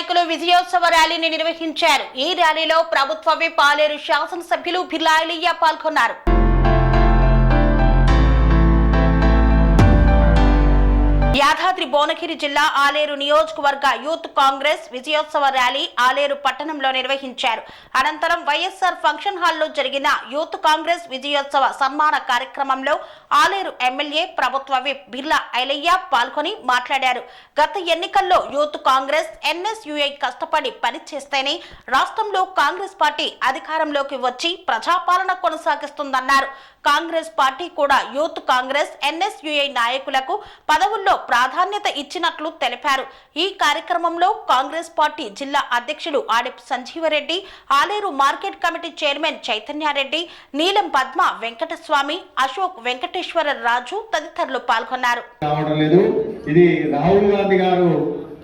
నాయకులు విజయోత్సవ ర్యాలీని నిర్వహించారు. ఈ ర్యాలీలో ప్రభుత్వ పాలేరు శాసనసభ్యులు బిర్లాయలియ్య పాల్గొన్నారు. యాదాద్రి భువనగిరి జిల్లా ఆలేరు నియోజకవర్గ యూత్ కాంగ్రెస్ విజయోత్సవ ర్యాలీ ఆలేరు పట్టణంలో నిర్వహించారు. అనంతరం వైఎస్ఆర్ ఫంక్షన్ హాల్లో జరిగిన యూత్ కాంగ్రెస్ విజయోత్సవ సన్మాన కార్యక్రమంలో ఆలేరు ఎమ్మెల్యే ప్రభుత్వ విప్ బిర్లా ఐలయ్య పాల్గొని మాట్లాడారు. గత ఎన్నికల్లో యూత్ కాంగ్రెస్ ఎన్ఎస్యుఐ కష్టపడి పనిచేస్తేనే రాష్ట్రంలో కాంగ్రెస్ పార్టీ అధికారంలోకి వచ్చి ప్రజాపాలన కొనసాగిస్తుందన్నారు. కాంగ్రెస్ పార్టీ కూడా యూత్ కాంగ్రెస్ ఎన్ఎస్యుఐ నాయకులకు పదవుల్లో ప్రాధాన్యత ఇచ్చినట్లు తెలిపారు. ఈ కార్యక్రమంలో కాంగ్రెస్ పార్టీ జిల్లా అధ్యక్షులు Adip Sanjeevareddy Aleru market committee chairman Chaitanyareddy Neelam Padma Venkataswamy Ashok Venkateswara రాజు తదితరులు పాల్గొన్నారు. ఇది రాహుల్ గాంధీ గారు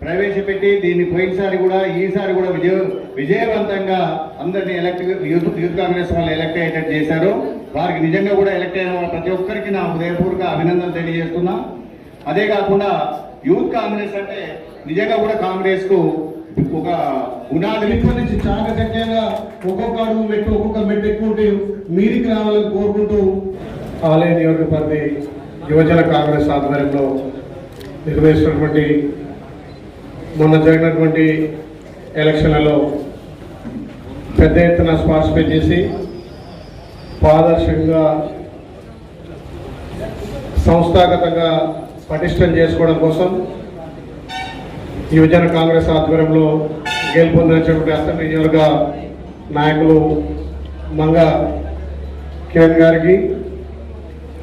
ప్రవేశపెట్టి దీన్ని పోయినసారి కూడా ఈసారి కూడా విజయ విజయవంతంగా అందరినీ ఎలక్ట్ యూత్ యూత్ కాంగ్రెస్ వాళ్ళు ఎలక్ట్ అయ్యేటట్టు చేశారు. వారికి నిజంగా కూడా ఎలక్ట్ అయిన ప్రతి ఒక్కరికి నా హృదయపూర్వక అభినందన తెలియజేస్తున్నా. అదే కాకుండా యూత్ కాంగ్రెస్ అంటే నిజంగా కూడా కాంగ్రెస్కు ఒక పునాది. ఇప్పటి నుంచి చాకచక్యంగా ఒక్కొక్క అడుగు మెట్టు ఒక్కొక్క మెట్టు ఎక్కువ మీదికి రావాలని కోరుకుంటూ ఆలయ నియోజకవర్గ యువజన కాంగ్రెస్ ఆధ్వర్యంలో నిర్వహిస్తున్నటువంటి మొన్న జరిగినటువంటి ఎలక్షన్లలో పెద్ద ఎత్తున పార్టిసిపేట్ చేసి పారదర్శకంగా సంస్థాగతంగా పటిష్టం చేసుకోవడం కోసం యువజన కాంగ్రెస్ ఆధ్వర్యంలో గెలుపొందినటువంటి అసెంబ్లీ నియోజక నాయకులు మంగ కిరణ్ గారికి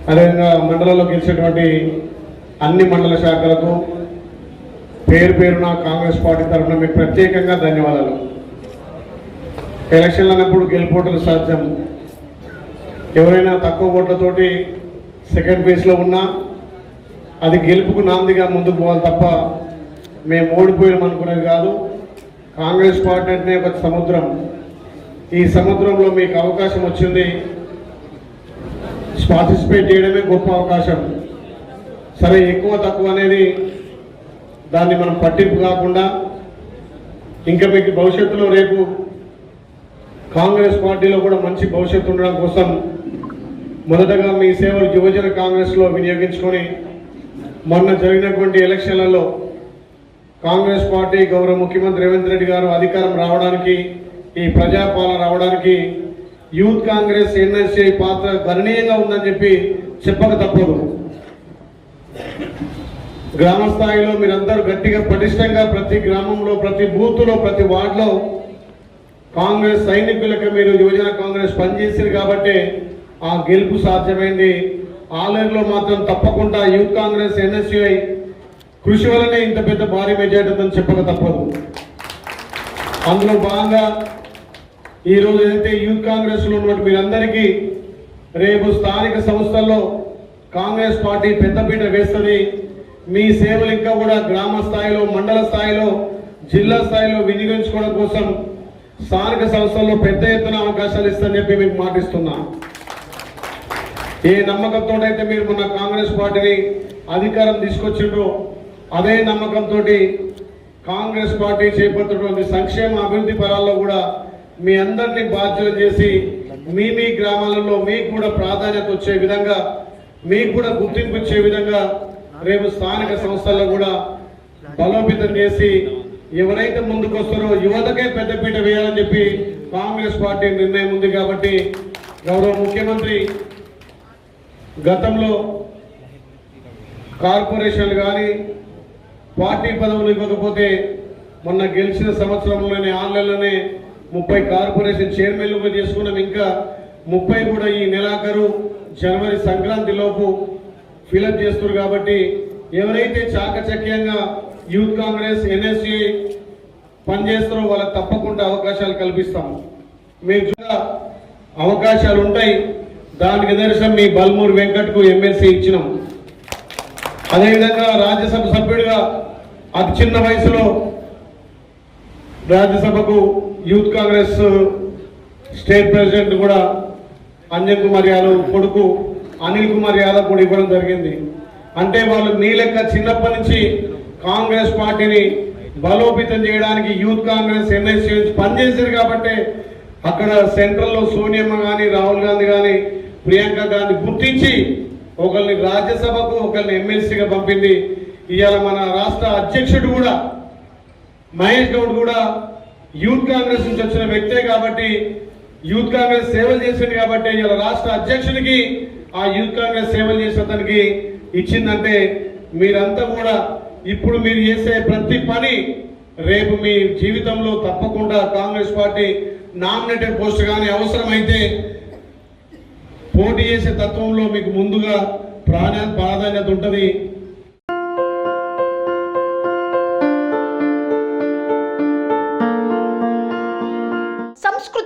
అదేవిధంగా మండలంలో గెలిచినటువంటి అన్ని మండల శాఖలకు పేరు పేరున కాంగ్రెస్ పార్టీ తరఫున మీకు ప్రత్యేకంగా ధన్యవాదాలు. ఎలక్షన్లు అన్నప్పుడు గెలుపోటలు సాధ్యం. ఎవరైనా తక్కువ ఓట్లతోటి సెకండ్ ప్లేస్లో ఉన్నా అది గెలుపుకు నాందిగా ముందుకు పోవాలి తప్ప మేము ఓడిపోయాం అనుకునేది కాదు. కాంగ్రెస్ పార్టీ అంటే ఒక సముద్రం. ఈ సముద్రంలో మీకు అవకాశం వచ్చింది. పార్టిసిపేట్ చేయడమే గొప్ప అవకాశం. సరే ఎక్కువ తక్కువ అనేది దాన్ని మనం పట్టింపు కాకుండా ఇంకా మీకు భవిష్యత్తులో రేపు కాంగ్రెస్ పార్టీలో కూడా మంచి భవిష్యత్తు ఉండడం కోసం మొదటగా మీ సేవలు యువజన కాంగ్రెస్లో వినియోగించుకొని మొన్న జరిగినటువంటి ఎలక్షన్లలో కాంగ్రెస్ పార్టీ గౌరవ ముఖ్యమంత్రి రేవంత్ రెడ్డి గారు అధికారం రావడానికి ఈ ప్రజాపాలన రావడానికి యూత్ కాంగ్రెస్ ఎన్ఎస్ఏ పాత్ర గణనీయంగా ఉందని చెప్పి చెప్పక తప్పదు. గ్రామ స్థాయిలో మీరందరూ గట్టిగా పటిష్టంగా ప్రతి గ్రామంలో ప్రతి బూత్లో ప్రతి వార్డులో కాంగ్రెస్ సైనికులకు మీరు యువజన కాంగ్రెస్ పనిచేసింది కాబట్టి ఆ గెలుపు సాధ్యమైంది. ఆలయంలో మాత్రం తప్పకుండా యూత్ కాంగ్రెస్ ఎన్ఎస్యుఐ కృషి వల్లనే ఇంత పెద్ద భారీ మెజార్టీ చెప్పక తప్పదు. అందులో భాగంగా ఈ ఏదైతే యూత్ కాంగ్రెస్లో ఉన్నటువంటి మీరందరికీ రేపు స్థానిక సంస్థల్లో కాంగ్రెస్ పార్టీ పెద్దపీట వేస్తుంది. మీ సేవలు ఇంకా కూడా గ్రామ స్థాయిలో మండల స్థాయిలో జిల్లా స్థాయిలో వినియోగించుకోవడం కోసం స్థానిక సంస్థల్లో పెద్ద ఎత్తున అవకాశాలు ఇస్తానని చెప్పి మీకు మాటిస్తున్నా. ఏ నమ్మకంతో అయితే మీరు మొన్న కాంగ్రెస్ పార్టీని అధికారం తీసుకొచ్చిండ్రో అదే నమ్మకంతో కాంగ్రెస్ పార్టీ చేపడుతున్నటువంటి సంక్షేమ అభివృద్ధి పరాల్లో కూడా మీ అందరినీ బాధ్యత చేసి మీ మీ గ్రామాలలో మీకు కూడా ప్రాధాన్యత వచ్చే విధంగా మీకు కూడా గుర్తింపు ఇచ్చే విధంగా రేపు స్థానిక సంస్థల్లో కూడా బలోపేతం చేసి ఎవరైతే ముందుకు వస్తారో యువతకే పెద్దపీట వేయాలని చెప్పి కాంగ్రెస్ పార్టీ నిర్ణయం ఉంది కాబట్టి గౌరవ ముఖ్యమంత్రి గతంలో కార్పొరేషన్లు కానీ పార్టీ పదవులు ఇవ్వకపోతే మొన్న గెలిచిన సంవత్సరంలోనే ఆన్లైన్లోనే ముప్పై కార్పొరేషన్ చైర్మన్లుగా చేసుకున్నాం. ఇంకా ముప్పై కూడా ఈ నెలాఖరు జనవరి సంక్రాంతి లోపు ఫిలప్ చేస్తున్నారు కాబట్టి ఎవరైతే చాకచక్యంగా యూత్ కాంగ్రెస్ ఎన్ఎస్సీ పనిచేస్తారో వాళ్ళకి తప్పకుండా అవకాశాలు కల్పిస్తాము మేము కూడా అవకాశాలు ఉంటాయి. దానికి నిదర్శనం మీ బల్మూరు వెంకట్కు ఎమ్మెల్సీ ఇచ్చినాం. అదేవిధంగా రాజ్యసభ సభ్యుడిగా అతి చిన్న వయసులో రాజ్యసభకు యూత్ కాంగ్రెస్ స్టేట్ ప్రెసిడెంట్ కూడా అంజన్ కుమార్ యాదవ్ కొడుకు అనిల్ కుమార్ యాదవ్ కూడా ఇవ్వడం జరిగింది. అంటే వాళ్ళు నీ లెక్క చిన్నప్పటి నుంచి కాంగ్రెస్ పార్టీని బలోపేతం చేయడానికి యూత్ కాంగ్రెస్ ఎన్ఎస్సీ నుంచి పనిచేశారు కాబట్టి అక్కడ సెంట్రల్లో సోనియమ్మ కానీ రాహుల్ గాంధీ కానీ ప్రియాంక గాంధీ గుర్తించి ఒకరిని రాజ్యసభకు ఒకరిని ఎమ్మెల్సీగా పంపింది. ఇవాళ మన రాష్ట్ర అధ్యక్షుడు కూడా మహేష్ గౌడ్ కూడా యూత్ కాంగ్రెస్ నుంచి వచ్చిన వ్యక్తే కాబట్టి యూత్ కాంగ్రెస్ సేవలు చేసింది కాబట్టి ఇవాళ రాష్ట్ర అధ్యక్షుడికి ఆ యూత్ కాంగ్రెస్ సేవలు చేసిన అతనికి ఇచ్చిందంటే మీరంతా కూడా ఇప్పుడు మీరు చేసే ప్రతి పని రేపు మీ జీవితంలో తప్పకుండా కాంగ్రెస్ పార్టీ నామినేటెడ్ పోస్ట్ కానీ అవసరమైతే పోటీ చేసే తత్వంలో మీకు ముందుగా ప్రాణ ప్రాధాన్యత ఉంటుంది.